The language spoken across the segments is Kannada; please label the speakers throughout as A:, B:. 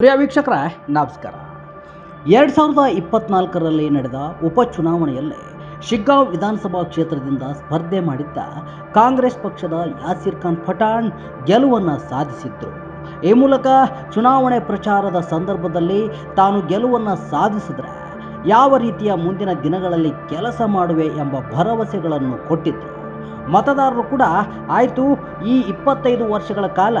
A: ಪ್ರಿಯ ವೀಕ್ಷಕರ, ನಮಸ್ಕಾರ. ಎರಡು ಸಾವಿರದ ಇಪ್ಪತ್ನಾಲ್ಕರಲ್ಲಿ ನಡೆದ ಉಪಚುನಾವಣೆಯಲ್ಲಿ ಶಿಗ್ಗಾಂವ್ ವಿಧಾನಸಭಾ ಕ್ಷೇತ್ರದಿಂದ ಸ್ಪರ್ಧೆ ಮಾಡಿದ್ದ ಕಾಂಗ್ರೆಸ್ ಪಕ್ಷದ ಯಾಸಿರ್ ಖಾನ್ ಪಠಾಣ್ ಗೆಲುವನ್ನು ಸಾಧಿಸಿದ್ರು. ಈ ಮೂಲಕ ಚುನಾವಣೆ ಪ್ರಚಾರದ ಸಂದರ್ಭದಲ್ಲಿ ತಾನು ಗೆಲುವನ್ನು ಸಾಧಿಸಿದ್ರೆ ಯಾವ ರೀತಿಯ ಮುಂದಿನ ದಿನಗಳಲ್ಲಿ ಕೆಲಸ ಮಾಡುವೆ ಎಂಬ ಭರವಸೆಗಳನ್ನು ಕೊಟ್ಟಿದ್ರು. ಮತದಾರರು ಕೂಡ ಆಯಿತು, ಈ ಇಪ್ಪತ್ತೈದು ವರ್ಷಗಳ ಕಾಲ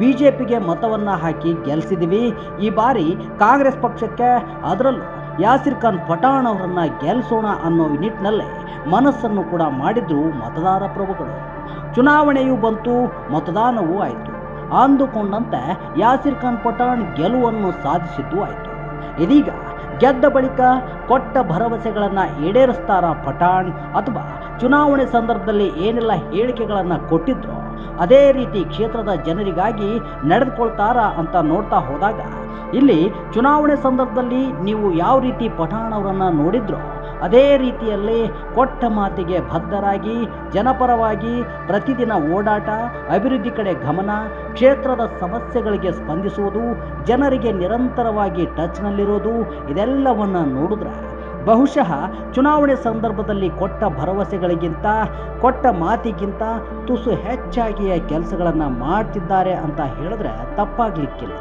A: ಬಿ ಜೆ ಪಿಗೆ ಮತವನ್ನು ಹಾಕಿ ಗೆಲ್ಲಿಸಿದ್ದೀವಿ ಈ ಬಾರಿ ಕಾಂಗ್ರೆಸ್ ಪಕ್ಷಕ್ಕೆ ಅದರಲ್ಲೂ ಯಾಸಿರ್ ಖಾನ್ ಪಠಾಣ್ ಅವರನ್ನು ಗೆಲ್ಲಿಸೋಣ ಅನ್ನೋ ನಿಟ್ಟಿನಲ್ಲೇ ಮನಸ್ಸನ್ನು ಕೂಡ ಮಾಡಿದ್ರು ಮತದಾರ ಪ್ರಭುಗಳು. ಚುನಾವಣೆಯೂ ಬಂತು, ಮತದಾನವೂ ಆಯಿತು. ಅಂದುಕೊಂಡಂತೆ ಯಾಸಿರ್ ಖಾನ್ ಪಠಾಣ್ ಗೆಲುವನ್ನು ಸಾಧಿಸಿದ್ದು ಆಯಿತು. ಇದೀಗ ಗೆದ್ದ ಬಳಿಕ ಕೊಟ್ಟ ಭರವಸೆಗಳನ್ನು ಈಡೇರಿಸ್ತಾರ ಪಠಾಣ್ ಅಥವಾ ಚುನಾವಣೆ ಸಂದರ್ಭದಲ್ಲಿ ಏನೆಲ್ಲ ಹೇಳಿಕೆಗಳನ್ನು ಕೊಟ್ಟಿದ್ರು, ಅದೇ ರೀತಿ ಕ್ಷೇತ್ರದ ಜನರಿಗಾಗಿ ನಡೆದುಕೊಳ್ತಾರಾ ಅಂತ ನೋಡ್ತಾ ಹೋದಾಗ, ಇಲ್ಲಿ ಚುನಾವಣೆ ಸಂದರ್ಭದಲ್ಲಿ ನೀವು ಯಾವ ರೀತಿ ಪಠಾಣವರನ್ನು ನೋಡಿದ್ರೋ, ಅದೇ ರೀತಿಯಲ್ಲಿ ಕೊಟ್ಟ ಮಾತಿಗೆ ಬದ್ಧರಾಗಿ, ಜನಪರವಾಗಿ ಪ್ರತಿದಿನ ಓಡಾಟ, ಅಭಿವೃದ್ಧಿ ಕಡೆ ಗಮನ, ಕ್ಷೇತ್ರದ ಸಮಸ್ಯೆಗಳಿಗೆ ಸ್ಪಂದಿಸುವುದು, ಜನರಿಗೆ ನಿರಂತರವಾಗಿ ಟಚ್ನಲ್ಲಿರೋದು, ಇದೆಲ್ಲವನ್ನು ನೋಡಿದ್ರೆ ಬಹುಶಃ ಚುನಾವಣೆ ಸಂದರ್ಭದಲ್ಲಿ ಕೊಟ್ಟ ಭರವಸೆಗಳಿಗಿಂತ, ಕೊಟ್ಟ ಮಾತಿಗಿಂತ ತುಸು ಹೆಚ್ಚಾಗಿಯೇ ಕೆಲಸಗಳನ್ನು ಮಾಡ್ತಿದ್ದಾರೆ ಅಂತ ಹೇಳಿದ್ರೆ ತಪ್ಪಾಗಲಿಕ್ಕಿಲ್ಲ.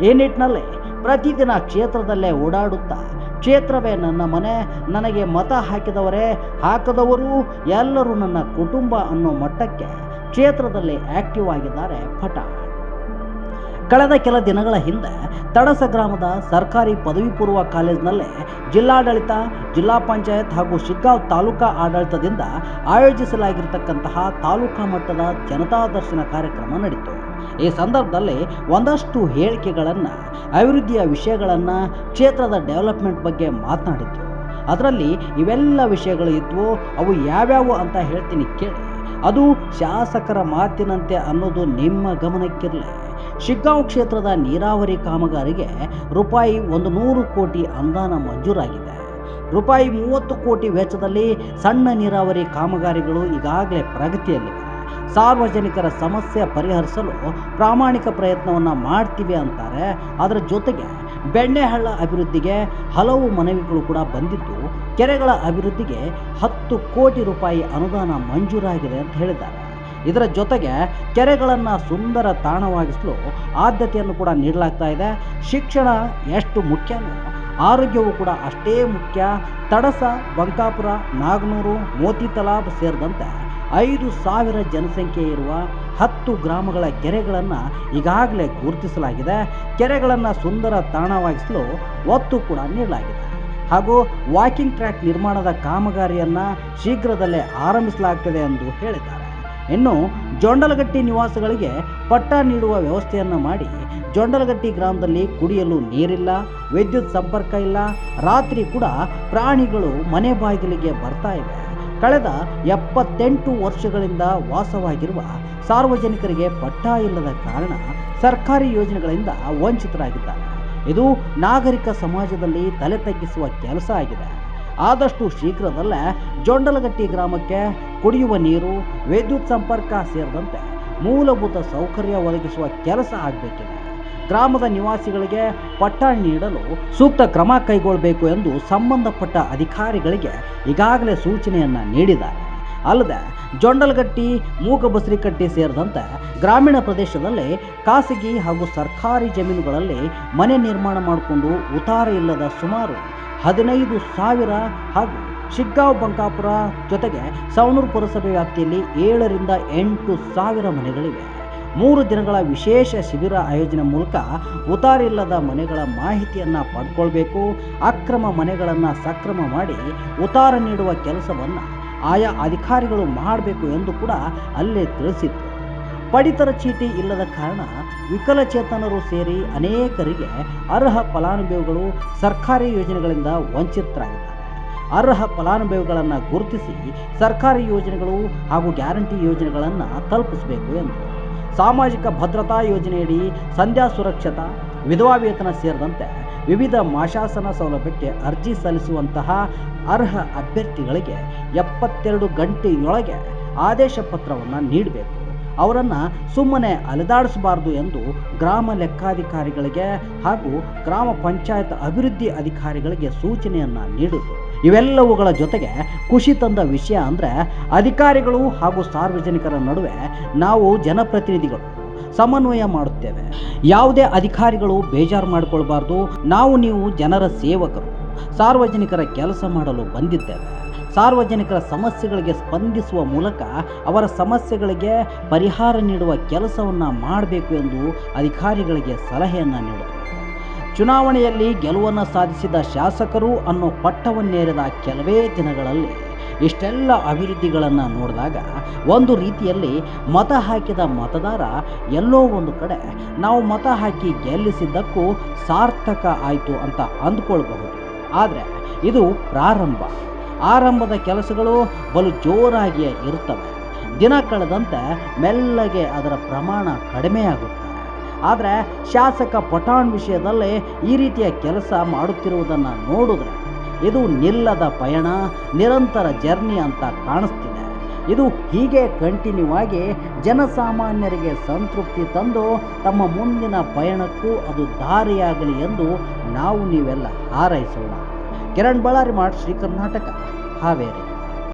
A: ಈ ನಿಟ್ಟಿನಲ್ಲಿ ಪ್ರತಿದಿನ ಕ್ಷೇತ್ರದಲ್ಲೇ ಓಡಾಡುತ್ತಾ, ಕ್ಷೇತ್ರವೇ ನನ್ನ ಮನೆ, ನನಗೆ ಮತ ಹಾಕಿದವರೇ, ಹಾಕದವರು ಎಲ್ಲರೂ ನನ್ನ ಕುಟುಂಬ ಅನ್ನೋ ಮಟ್ಟಕ್ಕೆ ಕ್ಷೇತ್ರದಲ್ಲಿ ಆ್ಯಕ್ಟಿವ್ ಆಗಿದ್ದಾರೆ ಪಠಾಣ್ ಕಳೆದ ಕೆಲ ದಿನಗಳ ಹಿಂದೆ ತಡಸ ಗ್ರಾಮದ ಸರ್ಕಾರಿ ಪದವಿ ಪೂರ್ವ ಕಾಲೇಜಿನಲ್ಲೇ ಜಿಲ್ಲಾಡಳಿತ, ಜಿಲ್ಲಾ ಪಂಚಾಯತ್ ಹಾಗೂ ಶಿಗ್ಗಾಂವ್ ತಾಲೂಕಾ ಆಡಳಿತದಿಂದ ಆಯೋಜಿಸಲಾಗಿರತಕ್ಕಂತಹ ತಾಲೂಕಾ ಮಟ್ಟದ ಜನತಾ ದರ್ಶನ ಕಾರ್ಯಕ್ರಮ ನಡೆಯಿತು ಈ ಸಂದರ್ಭದಲ್ಲಿ ಒಂದಷ್ಟು ಹೇಳಿಕೆಗಳನ್ನು, ಅಭಿವೃದ್ಧಿಯ ವಿಷಯಗಳನ್ನು ಕ್ಷೇತ್ರದ ಡೆವಲಪ್ಮೆಂಟ್ ಬಗ್ಗೆ ಮಾತನಾಡಿದ್ರು. ಅದರಲ್ಲಿ ಇವೆಲ್ಲ ವಿಷಯಗಳು ಇದ್ವು, ಅವು ಯಾವ್ಯಾವು ಅಂತ ಹೇಳ್ತೀನಿ ಕೇಳಿ. ಅದು ಶಾಸಕರ ಮಾತಿನಂತೆ ಅನ್ನೋದು ನಿಮ್ಮ ಗಮನಕ್ಕಿರಲಿ. ಶಿಗ್ಗಾಂವ್ ಕ್ಷೇತ್ರದ ನೀರಾವರಿ ಕಾಮಗಾರಿಗೆ ರೂಪಾಯಿ ಒಂದು ನೂರು ಕೋಟಿ ಅನುದಾನ ಮಂಜೂರಾಗಿದೆ. ರೂಪಾಯಿ ಮೂವತ್ತು ಕೋಟಿ ವೆಚ್ಚದಲ್ಲಿ ಸಣ್ಣ ನೀರಾವರಿ ಕಾಮಗಾರಿಗಳು ಈಗಾಗಲೇ ಪ್ರಗತಿಯಲ್ಲಿವೆ. ಸಾರ್ವಜನಿಕರ ಸಮಸ್ಯೆ ಪರಿಹರಿಸಲು ಪ್ರಾಮಾಣಿಕ ಪ್ರಯತ್ನವನ್ನು ಮಾಡ್ತೀವಿ ಅಂತಾರೆ. ಅದರ ಜೊತೆಗೆ ಬೆಣ್ಣೆಹಳ್ಳ ಅಭಿವೃದ್ಧಿಗೆ ಹಲವು ಮನವಿಗಳು ಕೂಡ ಬಂದಿದ್ದು, ಕೆರೆಗಳ ಅಭಿವೃದ್ಧಿಗೆ ಹತ್ತು ಕೋಟಿ ರೂಪಾಯಿ ಅನುದಾನ ಮಂಜೂರಾಗಿದೆ ಅಂತ ಹೇಳಿದ್ದಾರೆ. ಇದರ ಜೊತೆಗೆ ಕೆರೆಗಳನ್ನು ಸುಂದರ ತಾಣವಾಗಿಸಲು ಆದ್ಯತೆಯನ್ನು ಕೂಡ ನೀಡಲಾಗ್ತಾ ಇದೆ. ಶಿಕ್ಷಣ ಎಷ್ಟು ಮುಖ್ಯನೋ ಆರೋಗ್ಯವು ಕೂಡ ಅಷ್ಟೇ ಮುಖ್ಯ. ತಡಸ, ಬಂಕಾಪುರ, ನಾಗನೂರು ಮೋತಿ ತಲಾಬ್ ಸೇರಿದಂತೆ ಐದು ಸಾವಿರ ಜನಸಂಖ್ಯೆ ಇರುವ ಹತ್ತು ಗ್ರಾಮಗಳ ಕೆರೆಗಳನ್ನು ಈಗಾಗಲೇ ಗುರುತಿಸಲಾಗಿದೆ. ಕೆರೆಗಳನ್ನು ಸುಂದರ ತಾಣವಾಗಿಸಲು ಒತ್ತು ಕೂಡ ನೀಡಲಾಗಿದೆ. ಹಾಗೂ ವಾಕಿಂಗ್ ಟ್ರ್ಯಾಕ್ ನಿರ್ಮಾಣದ ಕಾಮಗಾರಿಯನ್ನು ಶೀಘ್ರದಲ್ಲೇ ಆರಂಭಿಸಲಾಗ್ತದೆ ಎಂದು ಹೇಳಿದ್ದಾರೆ. ಇನ್ನು ಜೊಂಡಲಗಟ್ಟಿ ನಿವಾಸಿಗಳಿಗೆ ಪಟ್ಟ ನೀಡುವ ವ್ಯವಸ್ಥೆಯನ್ನು ಮಾಡಿ ಜೊಂಡಲಗಟ್ಟಿ ಗ್ರಾಮದಲ್ಲಿ ಕುಡಿಯಲು ನೀರಿಲ್ಲ, ವಿದ್ಯುತ್ ಸಂಪರ್ಕ ಇಲ್ಲ, ರಾತ್ರಿ ಕೂಡ ಪ್ರಾಣಿಗಳು ಮನೆ ಬಾಗಿಲಿಗೆ ಬರ್ತಾ ಇವೆ. ಕಳೆದ ಎಪ್ಪತ್ತೆಂಟು ವರ್ಷಗಳಿಂದ ವಾಸವಾಗಿರುವ ಸಾರ್ವಜನಿಕರಿಗೆ ಪಟ್ಟ ಇಲ್ಲದ ಕಾರಣ ಸರ್ಕಾರಿ ಯೋಜನೆಗಳಿಂದ ವಂಚಿತರಾಗಿದ್ದಾರೆ. ಇದು ನಾಗರಿಕ ಸಮಾಜದಲ್ಲಿ ತಲೆ ತಗ್ಗಿಸುವ ಕೆಲಸ ಆಗಿದೆ. ಆದಷ್ಟು ಶೀಘ್ರದಲ್ಲೇ ಜೊಂಡಲಗಟ್ಟಿ ಗ್ರಾಮಕ್ಕೆ ಕುಡಿಯುವ ನೀರು, ವಿದ್ಯುತ್ ಸಂಪರ್ಕ ಸೇರಿದಂತೆ ಮೂಲಭೂತ ಸೌಕರ್ಯ ಒದಗಿಸುವ ಕೆಲಸ ಆಗಬೇಕಿದೆ. ಗ್ರಾಮದ ನಿವಾಸಿಗಳಿಗೆ ಪಟ್ಟಣ ನೀಡಲು ಸೂಕ್ತ ಕ್ರಮ ಕೈಗೊಳ್ಳಬೇಕು ಎಂದು ಸಂಬಂಧಪಟ್ಟ ಅಧಿಕಾರಿಗಳಿಗೆ ಈಗಾಗಲೇ ಸೂಚನೆಯನ್ನು ನೀಡಿದ್ದಾರೆ. ಅಲ್ಲದೆ, ಜೊಂಡಲಗಟ್ಟಿ ಮೂಗಬಸರಿಕಟ್ಟಿ ಸೇರಿದಂತೆ ಗ್ರಾಮೀಣ ಪ್ರದೇಶದಲ್ಲಿ ಖಾಸಗಿ ಹಾಗೂ ಸರ್ಕಾರಿ ಜಮೀನುಗಳಲ್ಲಿ ಮನೆ ನಿರ್ಮಾಣ ಮಾಡಿಕೊಂಡು ಉತಾರ ಇಲ್ಲದ ಸುಮಾರು ಹದಿನೈದು ಸಾವಿರ ಹಾಗೂ ಶಿಗ್ಗಾಂವ್ ಬಂಕಾಪುರ ಜೊತೆಗೆ ಸವಣೂರು ಪುರಸಭೆ ವ್ಯಾಪ್ತಿಯಲ್ಲಿ ಏಳರಿಂದ ಎಂಟು ಸಾವಿರ ಮನೆಗಳಿವೆ. ಮೂರು ದಿನಗಳ ವಿಶೇಷ ಶಿಬಿರ ಆಯೋಜನೆ ಮೂಲಕ ಉತಾರಿಲ್ಲದ ಮನೆಗಳ ಮಾಹಿತಿಯನ್ನು ಪಡ್ಕೊಳ್ಬೇಕು, ಅಕ್ರಮ ಮನೆಗಳನ್ನು ಸಕ್ರಮ ಮಾಡಿ ಉತಾರ ನೀಡುವ ಕೆಲಸವನ್ನು ಆಯಾ ಅಧಿಕಾರಿಗಳು ಮಾಡಬೇಕು ಎಂದು ಕೂಡ ಅಲ್ಲೇ ತಿಳಿಸಿತ್ತು ಪಡಿತರ ಚೀಟಿ ಇಲ್ಲದ ಕಾರಣ ವಿಕಲಚೇತನರು ಸೇರಿ ಅನೇಕರಿಗೆ ಅರ್ಹ ಫಲಾನುಭವಿಗಳು ಸರ್ಕಾರಿ ಯೋಜನೆಗಳಿಂದ ವಂಚಿತರಾಗಿದ್ದಾರೆ. ಅರ್ಹ ಫಲಾನುಭವಿಗಳನ್ನು ಗುರುತಿಸಿ ಸರ್ಕಾರಿ ಯೋಜನೆಗಳು ಹಾಗೂ ಗ್ಯಾರಂಟಿ ಯೋಜನೆಗಳನ್ನು ತಲುಪಿಸಬೇಕು ಎಂದು ಸಾಮಾಜಿಕ ಭದ್ರತಾ ಯೋಜನೆಯಡಿ ಸಂಧ್ಯಾ ಸುರಕ್ಷತಾ, ವಿಧವಾ ವೇತನ ಸೇರಿದಂತೆ ವಿವಿಧ ಮಾಶಾಸನ ಸೌಲಭ್ಯಕ್ಕೆ ಅರ್ಜಿ ಸಲ್ಲಿಸುವಂತಹ ಅರ್ಹ ಅಭ್ಯರ್ಥಿಗಳಿಗೆ ಎಪ್ಪತ್ತೆರಡು ಗಂಟೆಯೊಳಗೆ ಆದೇಶ ಪತ್ರವನ್ನು ನೀಡಬೇಕು. ಅವರನ್ನು ಸುಮ್ಮನೆ ಅಲೆದಾಡಿಸಬಾರ್ದು ಎಂದು ಗ್ರಾಮ ಲೆಕ್ಕಾಧಿಕಾರಿಗಳಿಗೆ ಹಾಗೂ ಗ್ರಾಮ ಪಂಚಾಯತ್ ಅಭಿವೃದ್ಧಿ ಅಧಿಕಾರಿಗಳಿಗೆ ಸೂಚನೆಯನ್ನು ನೀಡಿದರು. ಇವೆಲ್ಲವುಗಳ ಜೊತೆಗೆ ಖುಷಿ ತಂದ ವಿಷಯ ಅಂದರೆ ಅಧಿಕಾರಿಗಳು ಹಾಗೂ ಸಾರ್ವಜನಿಕರ ನಡುವೆ ನಾವು ಜನಪ್ರತಿನಿಧಿಗಳು ಸಮನ್ವಯ ಮಾಡುತ್ತೇವೆ. ಯಾವುದೇ ಅಧಿಕಾರಿಗಳು ಬೇಜಾರು ಮಾಡಿಕೊಳ್ಬಾರ್ದು. ನಾವು ನೀವು ಜನರ ಸೇವಕರು. ಸಾರ್ವಜನಿಕರ ಕೆಲಸ ಮಾಡಲು ಬಂದಿದ್ದೇವೆ. ಸಾರ್ವಜನಿಕರ ಸಮಸ್ಯೆಗಳಿಗೆ ಸ್ಪಂದಿಸುವ ಮೂಲಕ ಅವರ ಸಮಸ್ಯೆಗಳಿಗೆ ಪರಿಹಾರ ನೀಡುವ ಕೆಲಸವನ್ನು ಮಾಡಬೇಕು ಎಂದು ಅಧಿಕಾರಿಗಳಿಗೆ ಸಲಹೆಯನ್ನು ನೀಡಿದರು. ಚುನಾವಣೆಯಲ್ಲಿ ಗೆಲುವನ್ನು ಸಾಧಿಸಿದ ಶಾಸಕರು ಅನ್ನೋ ಪಟ್ಟವನ್ನೇರಿದ ಕೆಲವೇ ದಿನಗಳಲ್ಲಿ ಇಷ್ಟೆಲ್ಲ ಅಭಿವೃದ್ಧಿಗಳನ್ನು ನೋಡಿದಾಗ ಒಂದು ರೀತಿಯಲ್ಲಿ ಮತ ಹಾಕಿದ ಮತದಾರ ಎಲ್ಲೋ ಒಂದು ಕಡೆ, ನಾವು ಮತ ಹಾಕಿ ಗೆಲ್ಲಿಸಿದ್ದಕ್ಕೂ ಸಾರ್ಥಕ ಆಯಿತು ಅಂತ ಅಂದ್ಕೊಳ್ಬಹುದು. ಆದರೆ ಇದು ಪ್ರಾರಂಭ. ಆರಂಭದ ಕೆಲಸಗಳು ಬಲು ಜೋರಾಗಿಯೇ ಇರುತ್ತವೆ. ದಿನ ಕಳೆದಂತೆ ಮೆಲ್ಲಗೆ ಅದರ ಪ್ರಮಾಣ ಕಡಿಮೆಯಾಗುತ್ತೆ. ಆದರೆ ಶಾಸಕ ಪಠಾಣ್ ವಿಷಯದಲ್ಲಿ ಈ ರೀತಿಯ ಕೆಲಸ ಮಾಡುತ್ತಿರುವುದನ್ನು ನೋಡಿದ್ರೆ ಇದು ನಿಲ್ಲದ ಪಯಣ, ನಿರಂತರ ಜರ್ನಿ ಅಂತ ಕಾಣಿಸ್ತಿದೆ. ಇದು ಹೀಗೆ ಕಂಟಿನ್ಯೂ ಆಗಿ ಜನಸಾಮಾನ್ಯರಿಗೆ ಸಂತೃಪ್ತಿ ತಂದು ತಮ್ಮ ಮುಂದಿನ ಪಯಣಕ್ಕೂ ಅದು ದಾರಿಯಾಗಲಿ ಎಂದು ನಾವು ನೀವೆಲ್ಲ ಹಾರೈಸೋಣ. ಕಿರಣ್ ಬಳ್ಳಾರಿ ಮಾಡ್ ಶ್ರೀ ಕರ್ನಾಟಕ. Haber.